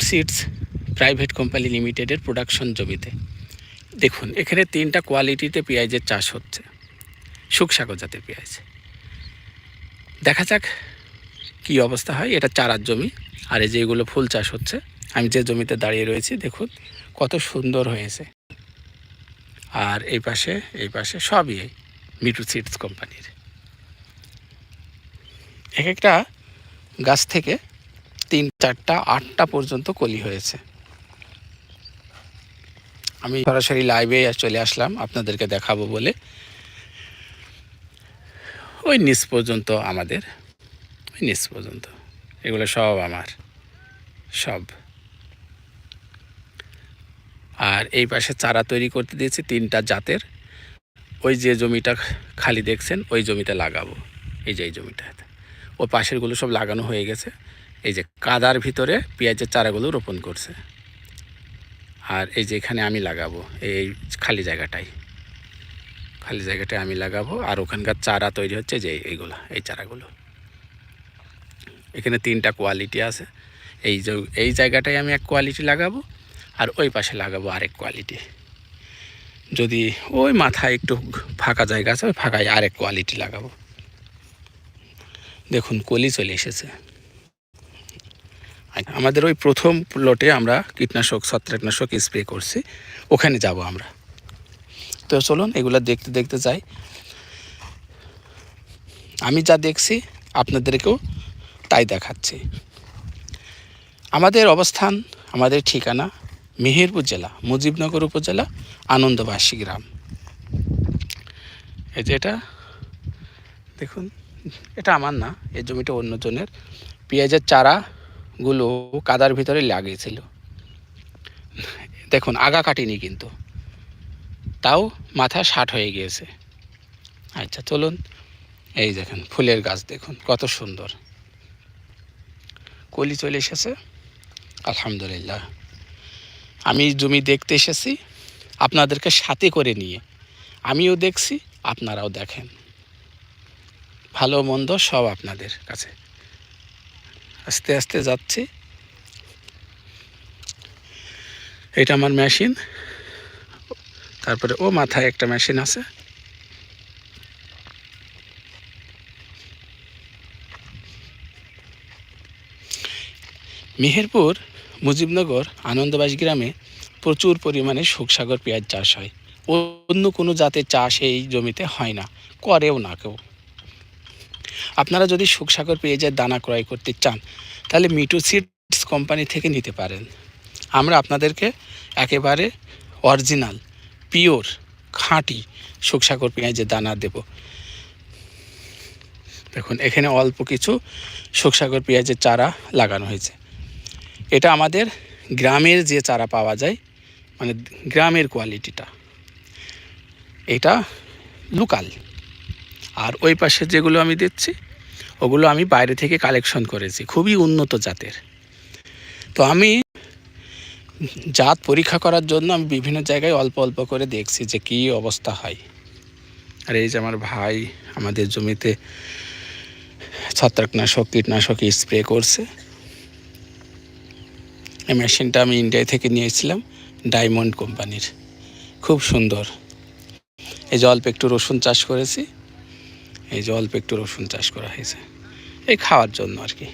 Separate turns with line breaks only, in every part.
Seeds private company লিমিটেডের production জমিতে। দেখুন, এখানে তিনটা কোয়ালিটিতে পেঁয়াজের চাষ হচ্ছে। শুকসাগর জাতের পেঁয়াজ। দেখা যাক কী অবস্থা হয়। এটা চারার জমি। আর এই যেগুলো ফুল চাষ হচ্ছে, আমি যে জমিতে দাঁড়িয়ে রয়েছি, দেখুন কত সুন্দর হয়েছে। আর এই পাশে এই পাশে সবই মিটু সিডস কোম্পানির এক একটা গাছ থেকে তিন, চারটা, আটটা পর্যন্ত কলি হয়েছে। আমি সরাসরি লাইভে চলে আসলাম, আপনাদেরকে দেখাবো বলে। ওই নিচ পর্যন্ত আমাদের, ওই নিচ পর্যন্ত। এগুলো সব আমার, সব। আর এই পাশে চারা তৈরি করতে দিয়েছি তিনটা জাতের। ওই যে জমিটা খালি দেখছেন, ওই জমিতে লাগাবো। এই যে, এই জমিটা। ও পাশেরগুলো সব লাগানো হয়ে গেছে। এই যে কাদার ভিতরে পেঁয়াজের চারাগুলো রোপণ করছে। আর এই যে এখানে আমি লাগাবো, এই খালি জায়গাটাই। খালি জায়গাটায় আমি লাগাবো, আর ওখানকার চারা তৈরি হচ্ছে যে এইগুলো, এই চারাগুলো। এখানে তিনটা কোয়ালিটি আছে। এই যে, এই জায়গাটায় আমি এক কোয়ালিটি লাগাবো, আর ওই পাশে লাগাবো আরেক কোয়ালিটি। যদি ওই মাথায় একটু ফাঁকা জায়গা আছে, ওই ফাঁকায় আরেক কোয়ালিটি লাগাবো। দেখুন, কলি চলে এসেছে। আমাদের ওই প্রথম প্লটে আমরা কীটনাশক, ছত্রাকনাশক স্প্রে করছি। ওখানে যাব আমরা। তো চলুন, এগুলো দেখতে দেখতে যাই। আমি যা দেখছি, আপনাদেরকেও তাই দেখাচ্ছি। আমাদের অবস্থান, আমাদের ঠিকানা মেহেরপুর জেলা, মুজিবনগর উপজেলা, আনন্দবাসী গ্রাম। এই যে এটা, দেখুন, এটা আমার না, এই জমিটা অন্যজনের। পেঁয়াজের চারাগুলো কাদার ভিতরে লাগিয়েছিল। দেখুন, আগা কাটিনি কিন্তু। তাও মাথা ষাট হয়ে গিয়েছে। আচ্ছা চলুন। এই দেখেন, ফুলের গাছ দেখুন, কত সুন্দর। কলি চলে এসেছে। আলহামদুলিল্লাহ। আমি জমি দেখতে এসেছি, আপনাদেরকে সাথে করে নিয়ে। আমিও দেখছি, আপনারাও দেখেন। ভালো মন্দ সব আপনাদের কাছে। আস্তে আস্তে যাচ্ছি। এটা আমার মেশিন। তারপরে ও মাথায় একটা মেশিন আছে। মেহেরপুর, মুজিবনগর, আনন্দবাস গ্রামে প্রচুর পরিমাণে শুকসাগর পেঁয়াজ চাষ হয়। অন্য কোনো জাতের চাষ এই জমিতে হয় না। করেও না কেউ। আপনারা যদি শুকসাগর পেঁয়াজের দানা ক্রয় করতে চান, তাহলে মিটু সিডস কোম্পানি থেকে নিতে পারেন। আমরা আপনাদেরকে একেবারে অরিজিনাল, পিওর, খাঁটি শুকসাগর পেঁয়াজের দানা দেব। দেখুন, এখানে অল্প কিছু শুকসাগর পেঁয়াজের চারা লাগানো হয়েছে। এটা আমাদের গ্রামের যে চারা পাওয়া যায় মানে গ্রামের কোয়ালিটিটা। এটা লোকাল। আর ওই পাশে যেগুলো আমি দিচ্ছি ওগুলো আমি বাইরে থেকে কালেকশন করেছি। খুবই উন্নত জাতের। তো আমি জাত পরীক্ষা করার জন্য আমি বিভিন্ন জায়গায় অল্প অল্প করে দেখছি যে কী অবস্থা হয়। আর এই যে আমার ভাই আমাদের জমিতে ছত্রাকনাশক, কীটনাশক স্প্রে করছে। এই মেশিনটা আমি ইন্ডিয়া থেকে নিয়েছিলাম ডায়মন্ড কোম্পানির খুব সুন্দর। এই যে অল্প একটু রসুন চাষ করেছি। এই যে অল্প একটু রসুন চাষ করা হয়েছে। এই খাওয়ার জন্য আর কি।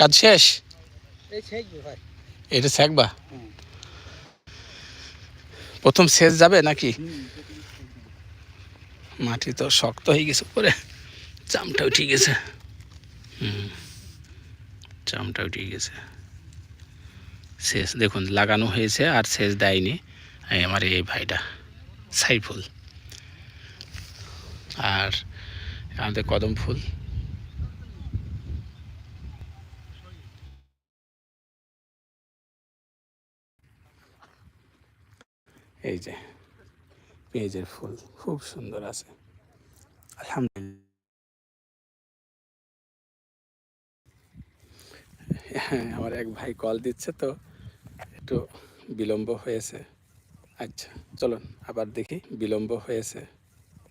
কাজ শেষ?
ভাই।
এটা শেখবা? প্রথম শেষ যাবে নাকি? মাটি তো শক্ত হয়ে গেছে পরে চামটা ঠিক আছে। হুম চামটা উঠে গেছে শেষ, দেখুন, লাগানো হয়েছে আর শেষ দেয়নি আমার এই ভাইটা, সাইফুল। আর আমাদের কদম ফুল। এই যে, পেঁয়াজের ফুল, খুব সুন্দর আছে। আলহামদুলিল্লাহ। আমার এক ভাই কল দিচ্ছে তো, একটু বিলম্ব হয়েছে। আচ্ছা চলুন আবার দেখি, বিলম্ব হয়েছে।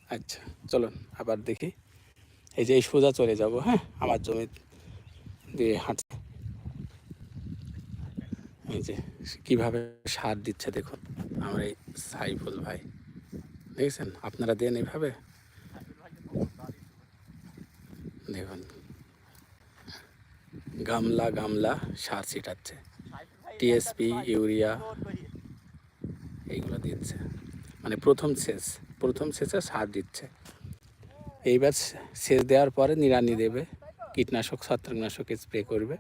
আচ্ছা চলুন আবার দেখি। এই যে এই সোজা চলে যাব হ্যাঁ? আমার জমি দিয়ে হাঁটছে। এই যে, কীভাবে সার দিচ্ছে দেখুন, আমার এই সাইফুল ভাই। দেখছেন? আপনারা দেন এইভাবে দেখুন গামলা গামলা সার ছিটাচ্ছে। টিএসপি ইউরিয়া, এইগুলো দিচ্ছে। মানে প্রথম সেচ, প্রথম সেচে সার দিচ্ছে। এইবার সেচ দেওয়ার পরে নিড়ানি দেবে, কীটনাশক, ছত্রাকনাশক স্প্রে করবে।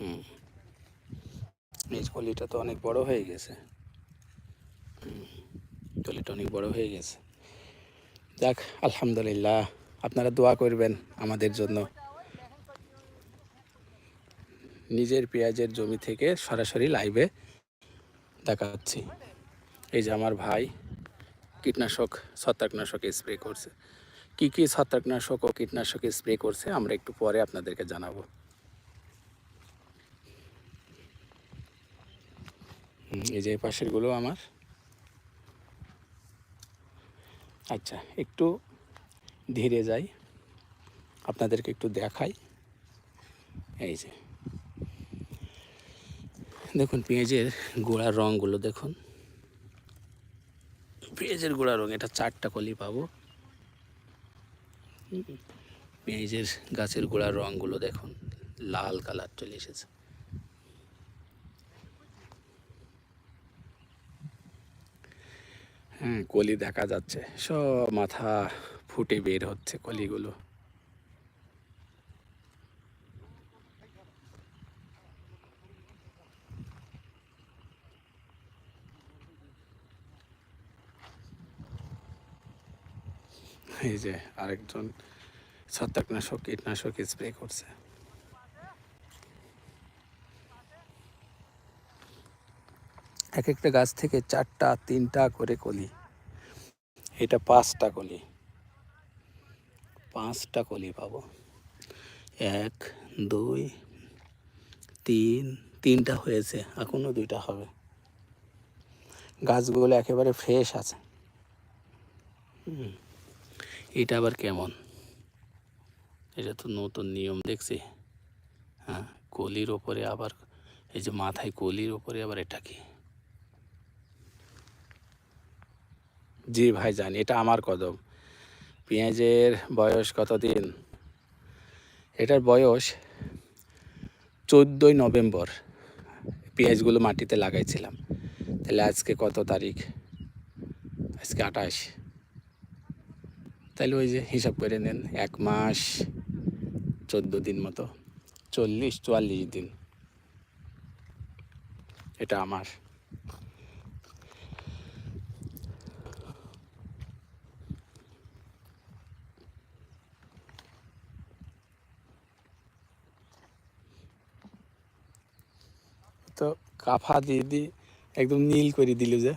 হুম। এই তো অনেক বড় হয়ে গেছে। কলিটা অনেক বড় হয়ে গেছে। যাক, আলহামদুলিল্লাহ। আপনারা দোয়া করবেন আমাদের জন্য। নিজের পেঁয়াজের জমি থেকে সরাসরি লাইভে দেখাচ্ছি। এই যে আমার ভাই কীটনাশক, ছত্রাকনাশক স্প্রে করছে। কি কি ছত্রাকনাশক ও কীটনাশক স্প্রে করছে, আমরা একটু পরে আপনাদেরকে জানাব। এই যে পাশেরগুলো আমার। আচ্ছা একটু ধীরে যাই। আপনাদেরকে একটু দেখাই। এই যে। দেখুন, পেঁয়াজের গোড়ার রঙগুলো দেখুন। পেঁয়াজের গোড়া রঙ এটা চারটা কলি পাবো। পেঁয়াজের গাছের গোড়ার রঙগুলো দেখুন, লাল কালার চলে এসেছে। হ্যাঁ কলি দেখা যাচ্ছে। সব মাথা ফুটে বের হচ্ছে কলিগুলো। এই যে আরেকজন ছত্রাকনাশক কীটনাশক স্প্রে করছে। এক একটা গাছ থেকে চারটা, তিনটা করে কলি। এটা পাঁচটা কলি। পাঁচটা কলি পাবো। এক, দুই, তিন, তিনটা হয়েছে এখনও দুইটা হবে। গাছগুলো একেবারে ফ্রেশ আছে। এটা আবার কেমন? এটা তো নতুন নিয়ম, দেখছি। হ্যাঁ কলির ওপরে আবার, এই যে মাথায় কলির ওপরে আবার এটা কি? জি ভাই জানি, এটা আমার কদম। পেঁয়াজের বয়স কতদিন? এটার বয়স চোদ্দোই নভেম্বর। পেঁয়াজগুলো মাটিতে লাগাইছিলাম। তাহলে আজকে কত তারিখ? আজকে আঠাশ। তাহলে ওই যে হিসাব করে নেন, এক মাস চোদ্দ দিন মতো। চল্লিশ, চুয়াল্লিশ দিন। এটা আমার। তো কাফা দিয়ে দিয়ে একদম নীল করে দিল যে।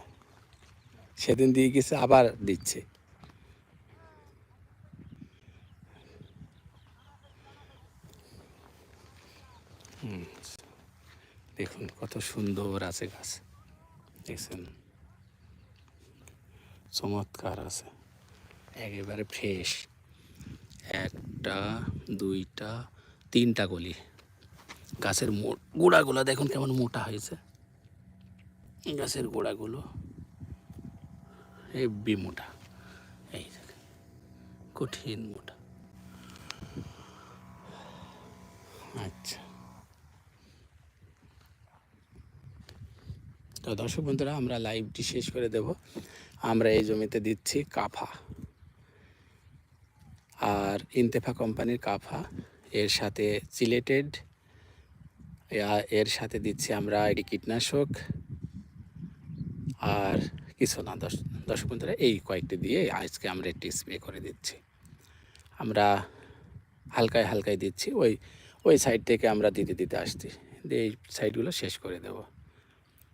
সেদিন দিয়ে গেছে, আবার দিচ্ছে। দেখুন কত সুন্দর আছে গাছ। দেখছেন? চমৎকার আছে। একেবারে ফ্রেশ একটা, দুইটা, তিনটা গলি। গাছের গোড়াগুলো দেখুন কেমন মোটা হয়েছে। গাছের গোড়াগুলো হেব্বি মোটা। এই দেখেন কঠিন মোটা। আচ্ছা। তো দর্শক বন্ধুরা, আমরা লাইভটি শেষ করে দেব। আমরা এই জমিতে দিচ্ছি কাফা। আর ইন্তেফা কোম্পানির কাফা, এর সাথে সিলেটেড এর সাথে দিচ্ছি আমরা এটি কীটনাশক। আর কিছু না, দশ দর্শক বন্ধুরা এই কয়েকটি দিয়ে আজকে আমরা একটি স্প্রে করে দিচ্ছি। আমরা হালকায় হালকায় দিচ্ছি, ওই ওই সাইড থেকে আমরা দিতে দিতে আসছি। দিয়ে এই সাইডগুলো শেষ করে দেব।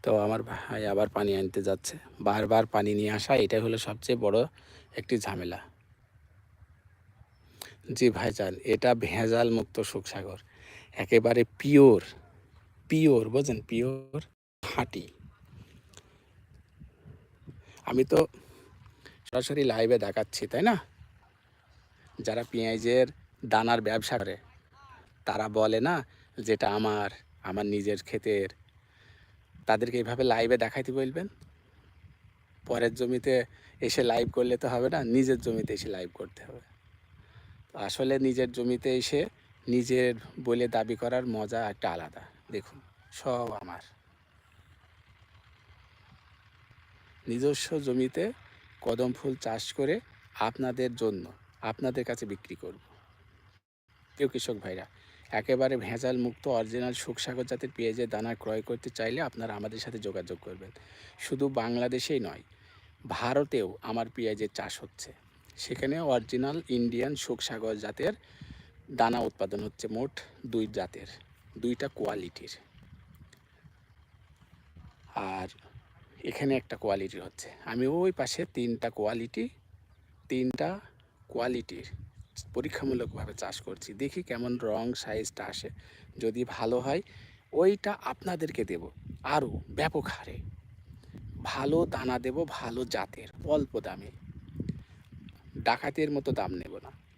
তো আমার ভাই আবার পানি আনতে যাচ্ছে। বারবার পানি নিয়ে আসা, এটাই হলো সবচেয়ে বড় একটি ঝামেলা। জি ভাইজান, এটা ভেজাল মুক্ত সুখসাগর। একেবারে পিওর পিওর বোঝেন পিওর খাঁটি আমি তো সরাসরি লাইভে দেখাচ্ছি, তাই না? যারা পেঁয়াজের দানার ব্যবসা করে, তারা বলে না যেটা আমার আমার নিজের ক্ষেতের। তাদেরকে এইভাবে লাইভে দেখাইতে বলবেন? পরের জমিতে এসে লাইভ করলে তো হবে না, নিজের জমিতে এসে লাইভ করতে হবে। আসলে নিজের জমিতে এসে নিজের বলে দাবি করার মজা একটা আলাদা। দেখুন, সব আমার। নিজস্ব জমিতে কদম ফুল চাষ করে আপনাদের জন্য আপনাদের কাছে বিক্রি করব। কেউ কৃষক ভাইরা, একেবারে ভেজাল মুক্ত অরিজিনাল সুখসাগর জাতের পেঁয়াজের দানা ক্রয় করতে চাইলে আপনারা আমাদের সাথে যোগাযোগ করবেন। শুধু বাংলাদেশেই নয়, ভারতেও আমার পেঁয়াজের চাষ হচ্ছে। সেখানে অরিজিনাল ইন্ডিয়ান সুখসাগর জাতের দানা উৎপাদন হচ্ছে মোট দুই জাতের। দুইটা কোয়ালিটির। আর এখানে একটা কোয়ালিটির হচ্ছে। আমি ওই পাশে তিনটা কোয়ালিটি, তিনটা কোয়ালিটির পরীক্ষামূলকভাবে চাষ করছি। দেখি কেমন রং সাইজটা আসে। যদি ভালো হয়, ওইটা আপনাদেরকে দেব। আরও ব্যাপক হারে। ভালো দানা দেব, ভালো জাতের, অল্প দামে। ডাকাতের মতো দাম নেব না।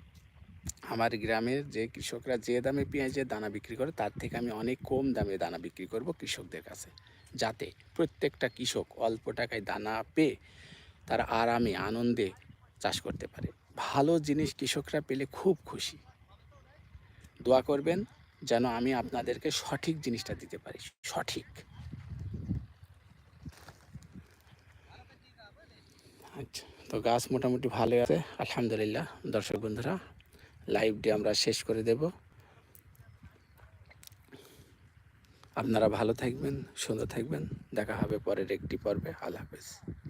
আমার গ্রামের যে কৃষকরা যে দামে পেঁয়াজের দানা বিক্রি করে, তার থেকে আমি অনেক কম দামে দানা বিক্রি করব কৃষকদের কাছে। যাতে প্রত্যেকটা কৃষক অল্প টাকায় দানা পেয়ে তারা আরামে, আনন্দে চাষ করতে পারে। ভালো জিনিস কৃষকরা পেলে খুব খুশি। দোয়া করবেন যেন আমি আপনাদেরকে সঠিক জিনিসটা দিতে পারি, সঠিক। আচ্ছা তো গাছ মোটামুটি ভালো আছে, আলহামদুলিল্লাহ। দর্শক বন্ধুরা লাইভটি আমরা শেষ করে দেব। আপনারা ভালো থাকবেন, সুন্দর থাকবেন। দেখা হবে পরের একটি পর্বে। আল্লাহ হাফেজ।